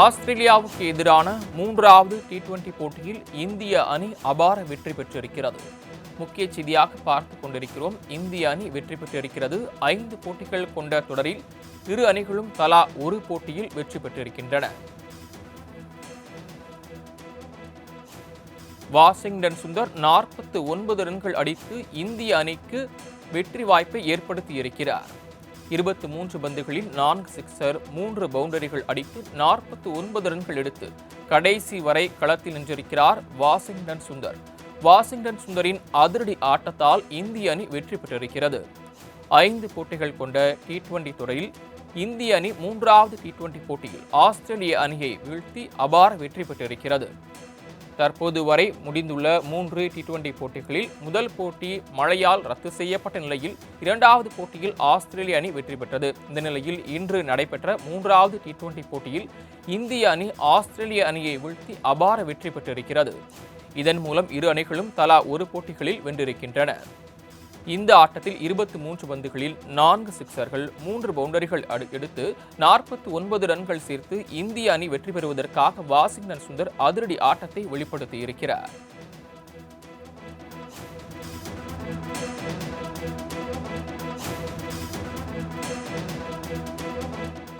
ஆஸ்திரேலியாவுக்கு எதிரான மூன்றாவது டி டுவெண்டி போட்டியில் இந்திய அணி அபார வெற்றி பெற்றிருக்கிறது. முக்கிய செய்தியாக பார்த்து கொண்டிருக்கிறோம். இந்திய அணி வெற்றி பெற்றிருக்கிறது. ஐந்து போட்டிகள் கொண்ட தொடரில் இரு அணிகளும் தலா ஒரு போட்டியில் வெற்றி பெற்றிருக்கின்றன. வாஷிங்டன் சுந்தர் நாற்பத்து ஒன்பது ரன்கள் அடித்து இந்திய அணிக்கு வெற்றி வாய்ப்பை ஏற்படுத்தியிருக்கிறார். இருபத்தி மூன்று பந்துகளில் நான்கு சிக்ஸர் மூன்று பவுண்டரிகள் அடித்து நாற்பத்தி ஒன்பது ரன்கள் எடுத்து கடைசி வரை களத்தில் நின்றிருக்கிறார் வாஷிங்டன் சுந்தர். வாஷிங்டன் சுந்தரின் அதிரடி ஆட்டத்தால் இந்திய அணி வெற்றி பெற்றிருக்கிறது. ஐந்து போட்டிகள் கொண்ட டி டுவெண்டி தொடரில் இந்திய அணி மூன்றாவது டி டுவெண்டி போட்டியில் ஆஸ்திரேலிய அணியை வீழ்த்தி அபார வெற்றி பெற்றிருக்கிறது. தற்போது வரை முடிந்துள்ள மூன்று டி டுவெண்டி போட்டிகளில் முதல் போட்டி மழையால் ரத்து செய்யப்பட்ட நிலையில் இரண்டாவது போட்டியில் ஆஸ்திரேலிய அணி வெற்றி பெற்றது. இந்த நிலையில் இன்று நடைபெற்ற மூன்றாவது டி டுவெண்டி போட்டியில் இந்திய அணி ஆஸ்திரேலிய அணியை வீழ்த்தி அபார வெற்றி பெற்றிருக்கிறது. இதன் மூலம் இரு அணிகளும் தலா ஒரு போட்டிகளில் வென்றிருக்கின்றன. இந்த ஆட்டத்தில் இருபத்தி மூன்று பந்துகளில் நான்கு சிக்சர்கள் மூன்று பவுண்டரிகள் அடு- எடுத்து நாற்பத்தி ஒன்பது ரன்கள் சேர்த்து இந்திய அணி வெற்றி பெறுவதற்காக வாஷிங்டன் சுந்தர் அதிரடி ஆட்டத்தை வெளிப்படுத்தியிருக்கிறார்.